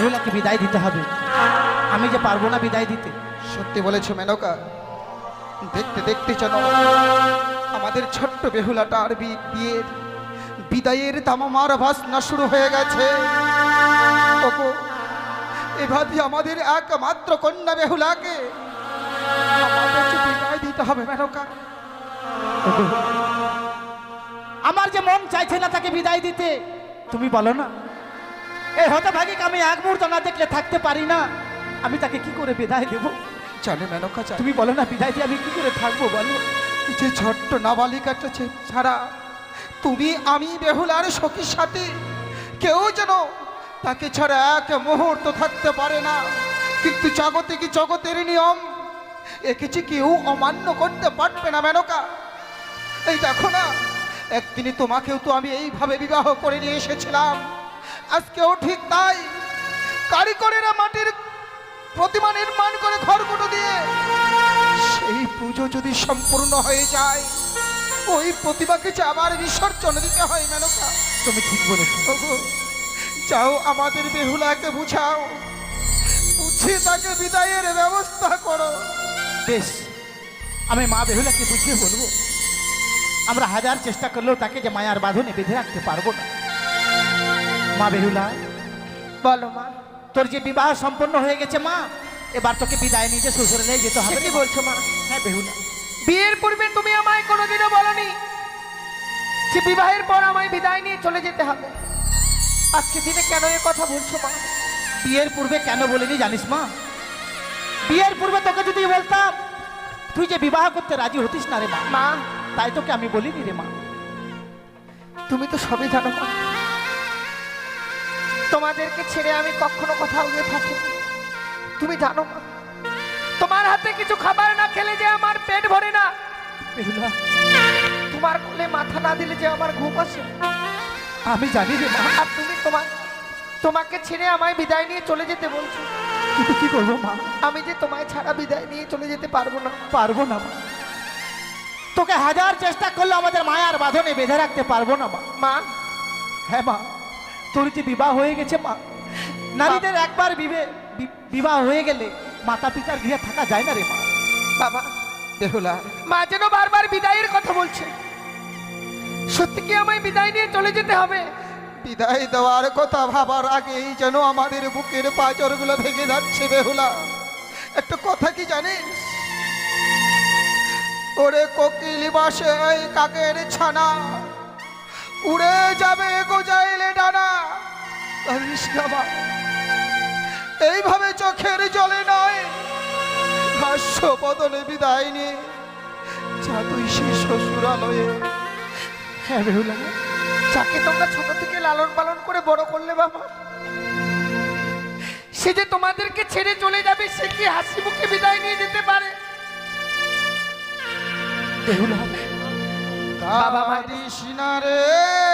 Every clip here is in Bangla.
বেহুলাকে বিদায় দিতে হবে। আমি যে পারব না বিদায় দিতে। সত্যি বলেছ মেনকা। দেখতে দেখতে যেন আমাদের ছোট্ট বেহুলাটার বি- বিয়ের বিদায়ের দামামার ভাসনা শুরু হয়ে গেছে। এভাবে আমাদের একমাত্র কন্যা বেহুলাকে বিদায় দিতে হবে মেনকা। আমার যে মন চাইছে না তাকে বিদায় দিতে তুমি বলো না। এই হতভাগীকে আমি এক মুহূর্ত না দেখলে থাকতে পারি না। আমি তাকে কি করে বিদায় দেব? জানে মেনকা জানে। তুমি বলো না বিদায় দিয়ে আমি কি করে থাকব বলো? যে ছোট্ট নাবালিকাটা ছাড়া তুমি আমি বেহুলার সখীর সাথে কেউ যেন তাকে ছাড়া এক মুহূর্ত থাকতে পারে না। কিন্তু জগতে কি জগতের নিয়ম একে যে কেউ অমান্য করতে পারবে না মেনকা। এই দেখো না একদিনই তোমাকেও তো আমি এইভাবে বিবাহ করে নিয়ে এসেছিলাম। আজকেও ঠিক তাই। কারিগরেরা মাটির প্রতিমা নির্মাণ করে ঘরগুলো দিয়ে সেই পুজো যদি সম্পূর্ণ হয়ে যায় ওই প্রতিমাকে যে আবার বিসর্জন দিতে হয় মেনকা তুমি ঠিক ওগো, যাও আমাদের বেহুলাকে বুঝাও। বুঝিয়ে তাকে বিদায়ের ব্যবস্থা করো। বেশ আমি মা বেহুলাকে বুঝিয়ে বলব। আমরা হাজার চেষ্টা করলেও তাকে যে মায়ার বাঁধনে বেঁধে রাখতে পারব না। মা বেহুলা। বলো মা তোর যে বিবাহ সম্পন্ন হয়ে গেছে মা এবার তোকে বিদায় নিয়ে যে শ্বশুরে যেতে হবে কি বলছো মা? হ্যাঁ বেহুলা। বিয়ের পূর্বে তুমি আমায় কোনোদিনও বলনি যে বিবাহের পর আমায় বিদায় নিয়ে চলে যেতে হবে। আজকে দিনে কেন এ কথা বলছো মা? বিয়ের পূর্বে কেন বলিনি জানিস মা? বিয়ের পূর্বে তোকে যদি বলতাম তুই যে বিবাহ করতে রাজি হতিস না রে মা। মা। তাই তোকে আমি বলিনি রে মা। তুমি তো সবই জানো মা। তোমাদেরকে ছেড়ে আমি কখনো কোথাও গিয়ে থাকি তুমি জানো মা তোমার হাতে কিছু খাবার না খেলে যে আমার পেট ভরে না। তোমার কোলে মাথা না দিলে যে আমার ঘুম আসে আমি জানি রে মা আর তুমি তোমার তোমাকে ছেড়ে আমায় বিদায় নিয়ে চলে যেতে বলছো। কিন্তু কি করব মা? আমি যে তোমায় ছাড়া বিদায় নিয়ে চলে যেতে পারব না। পারব না মা। তোকে হাজার চেষ্টা করলে আমাদের মায়ার বাঁধনে বেঁধে রাখতে পারব না মা। মা? হ্যাঁ মা। তোর যে বিবাহ হয়ে গেছে মা। নারীদের একবার বিবে- বিবাহ হয়ে গেলে মাতা পিতার গৃহে থাকা যায় না রে মা। বাবা বেহুলা মা যেন বারবার বিদায়ের কথা বলছে। সত্যি কি আমায় বিদায় নিয়ে চলে যেতে হবে? বিদায় দেওয়ার কথা ভাবার আগেই যেন আমাদের বুকের পাঁচরগুলো ভেঙে যাচ্ছে বেহুলা একটা কথা কি জানিস? ওরে কোকিল বাসে কাকের ছানা। উড়ে যাবে গোজাইলে ডানা? এইভাবে চোখের জলে নয়। হাস্য বদলে বিদায় নিয়ে যা তুই সে শ্বশুরালয়ে। হ্যাঁ বেহুলা যাকে তোমরা ছোট থেকে লালন পালন করে বড় করলে বাবা, সে যে তোমাদেরকে ছেড়ে চলে যাবে, সে কি হাসি মুখে বিদায় নিয়ে যেতে পারে? বেহুলা বাবা মা- কাঁদিস রে।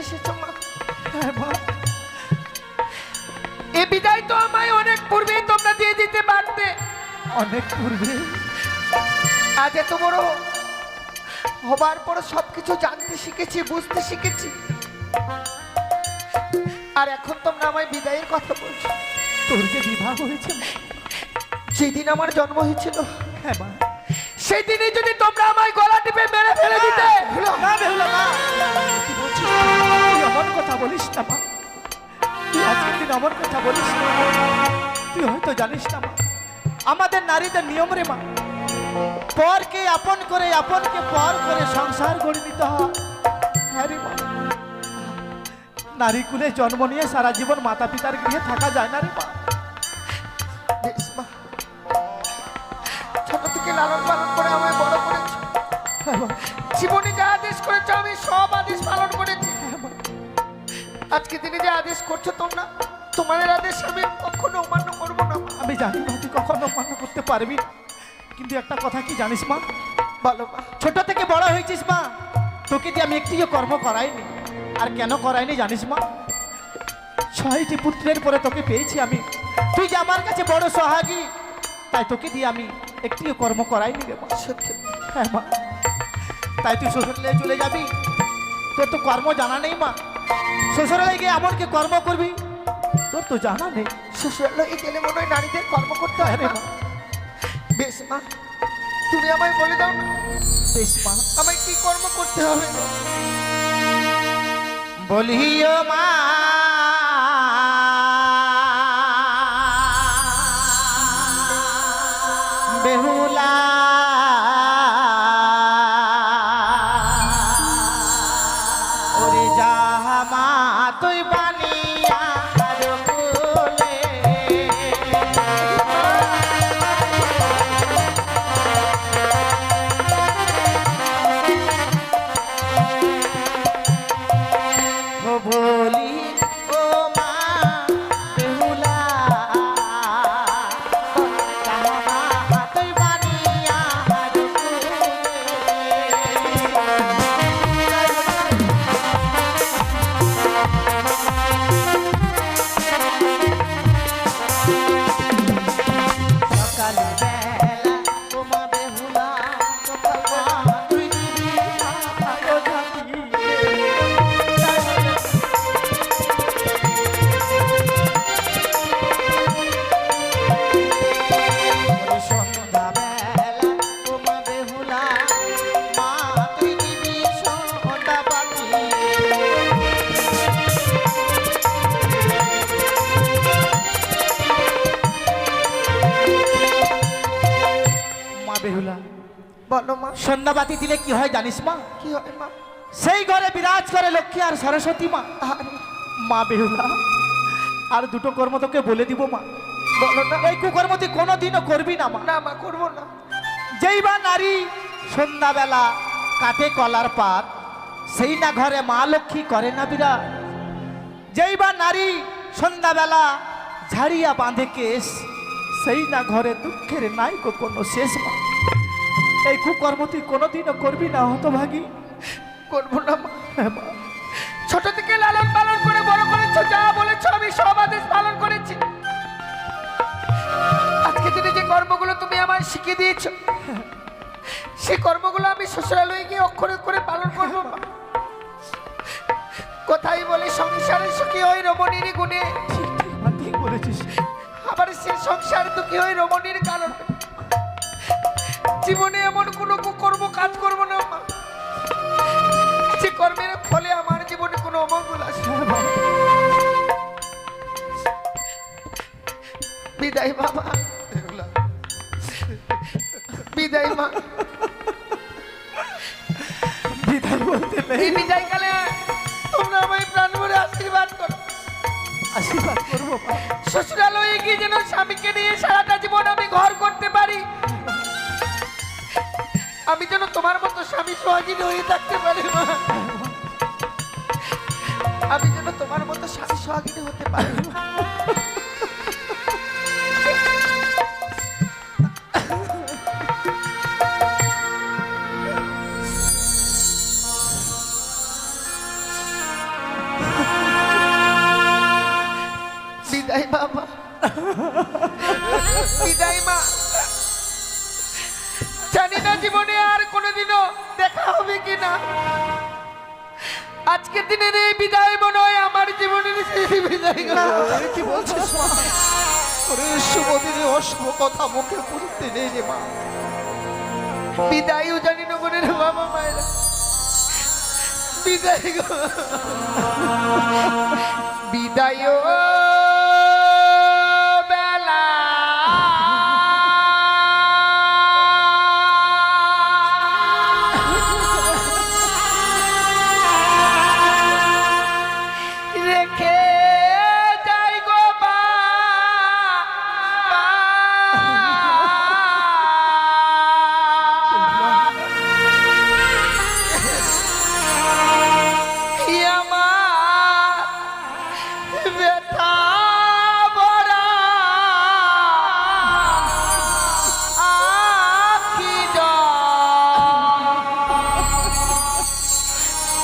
এসেছ মা? হ্যাঁ মা। এ বিদায় তো আমায় অনেক পূর্বেই তোমরা দিয়ে দিতে পারতে। অনেক পূর্বে? আজ এত বড় হবার পর সবকিছু জানতে শিখেছি বুঝতে শিখেছি। আর এখন তোমরা আমায় বিদায়ের কথা বলছো। তোর যে বিবাহ হয়েছে যেদিন আমার জন্ম হয়েছিল। হ্যাঁ মা। সেই দিনই যদি তোমরা আমায় গলা টিপে মেরে ফেলে দিতে। তুই কথা বলিস না মা। তুই কথা বলিস না তুই হয়তো জানিস না আমাদের নারীদের নিয়ম রে মা। পরকে আপন করে আপনকে পর করে সংসার গড়ে নিতে হয়। হ্যাঁ নারী কুলে জন্ম নিয়ে সারা জীবন মাতা পিতার গৃহে থাকা যায় না রে মা। আজকে দিনে যে আদেশ করছ তোমরা তোমাদের আদেশ আমি কখনো অমান্য করব না। আমি জানি না তুই কখনো অমান্য করতে পারবি কিন্তু একটা কথা কি জানিস মা? বলো মা। ছোট থেকে বড় হয়েছিস মা। তোকে দিয়ে আমি একটিও কর্ম করাইনি আর কেন করাইনি জানিস মা? ছয়টি পুত্রের পরে তোকে পেয়েছি আমি। তুই যে আমার কাছে বড় সোহাগী তাই তোকে দিয়ে আমি একটিও কর্ম করাইনি রে মা। সত্যি। হ্যাঁ মা। তাই তুই শ্বশুরালয়ে চলে যাবি। তোর তো কর্ম জানা নেই মা। শ্বশুরালয়ে গিয়ে এমন কি কর্ম করবি? তোর তো জানা নেই। শ্বশুরালয়ে গেলে মনে হয় নারীদের কর্ম করতে হবে মা। বেশ মা তুমি আমায় বলে দাও না। বেশ মা। আমায় কি কর্ম করতে হবে? বলিও মা সন্ধ্যাবাতি দিলে কি হয় জানিস মা? কি হয় মা? সেই ঘরে বিরাজ করে লক্ষ্মী আর সরস্বতী মা। মা। বেহুলা আর দুটো কর্ম তোকে বলে দিব মা। বলো না। এই কুকর্ম তুই কোনোদিনও করবি না মা। না মা করব না। যেই বা নারী সন্ধ্যাবেলা কাটে কলার পাত সেই না ঘরে মা লক্ষ্মী করে না বিরাজ যেই বা নারী সন্ধ্যাবেলা ঝাড়িয়া বাঁধে কেস সেই না ঘরে দুঃখের নাই কোনো শেষ মা। এই কুকর্ম তুই কোনোদিনও করবি না হতভাগী। করব না মা। ছোট থেকে লালন পালন করে বড় করেছ যা বলেছ আমি সব আদেশ পালন করেছি। আজকে দিনে যে কর্মগুলো তুমি আমায় শিখিয়ে দিয়েছ সেই কর্মগুলো আমি শ্বশুরালয়ে গিয়ে অক্ষরে করে পালন করব। কোথায় বলে সংসারে সুখী হই রমণীর গুণে। ঠিক ঠিক বলেছিস। আবার সে সংসার দুঃখী হই রমণীর কারণ। জীবনে এমন কোনো কুকর্ম কাজ করব না মা। যে কর্মের ফলে আমার জীবনে কোনো অমঙ্গল আসে হ্যাঁ বিদায় বাবা বিদায় মা। বিদায় বলতে নেই। বিদায় কালে তোমরা আমায় প্রাণ ভরে আশীর্বাদ করো। আশীর্বাদ করব মা। শ্বশুরালয়ে গিয়ে যেন স্বামীকে নিয়ে সারাটা জীবন আমি ঘর করতে আমি যেন তোমার মতো স্বামী সোহাগিনী হয়ে থাকতে পারি মা। আমি যেন তোমার মতো স্বামী সোহাগিনী হতে পারি বিদায় বাবা। বিদায় মা। জীবনে আর কোনোদিনও দেখা হবে কিনা? আজকের দিনের এই বিদায় মনে হয় আমার জীবনের শেষ বিদায়। কি বলছিস বিদায় বিদায়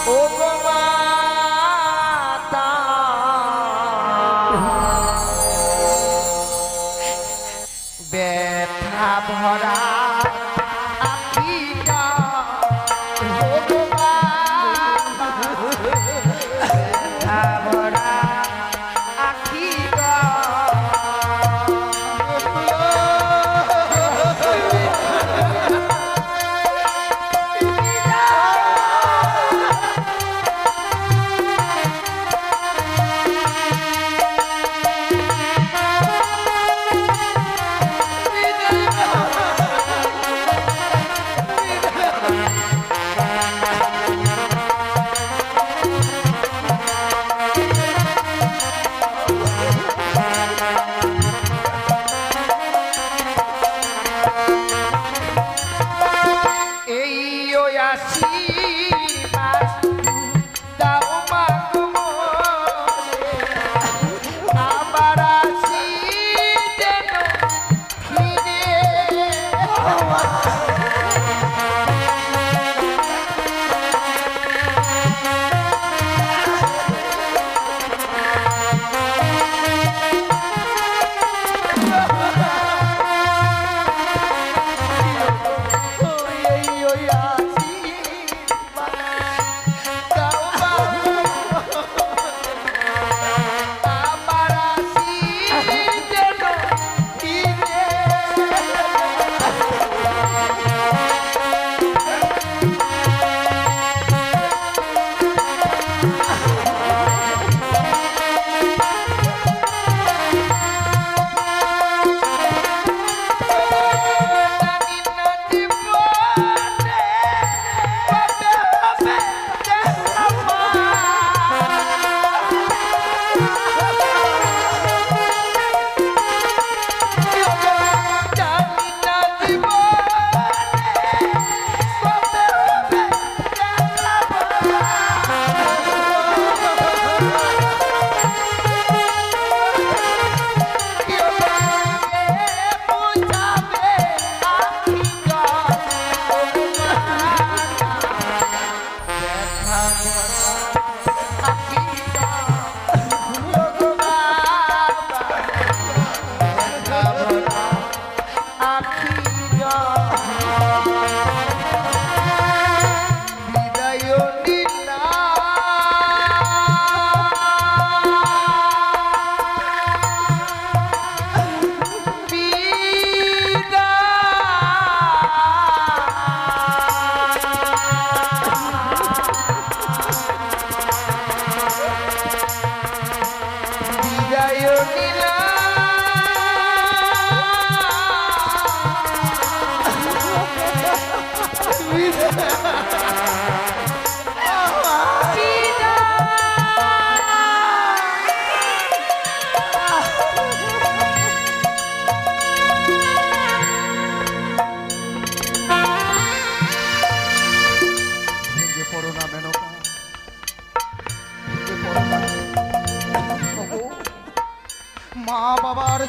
ও গো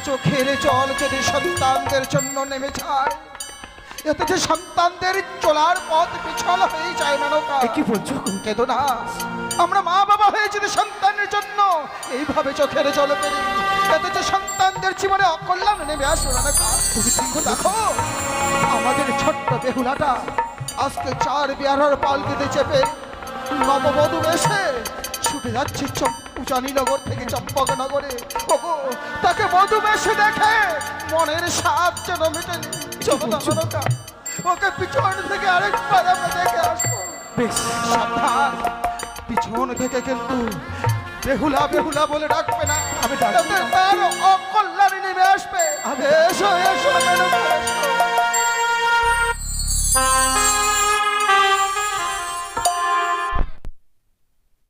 চোখের জল যদি সন্তানদের জন্য নেমে যায় এতে যে সন্তানদের চলার পথ পিছল হয়ে যায় মেনকা কি বলছো? কেঁদো না আমরা মা বাবা হয়ে যদি সন্তানের জন্য এইভাবে চোখের জল পেরি এতে যে সন্তানদের জীবনে অকল্যাণ নেমে আসবে না দেখো দেখো আমাদের ছোট্ট বেহুলাটা আজকে চার বিহারের পালকিতে চেপে নববধূ এসে ছুটে যাচ্ছে উজানীনগর থেকে চম্পক নগরে। তাকে মধুমেশে দেখে। মনের সাপ যেন মেটেনি ওকে পিছন থেকে আরেকবার আমরা দেখে আসব। বেশ। সাবধান। পিছন থেকে কিন্তু বেহুলা বেহুলা বলে ডাকবে না। আমি ডাকতে তার অকল্যাণে নেমে আসবে। এসো এসো।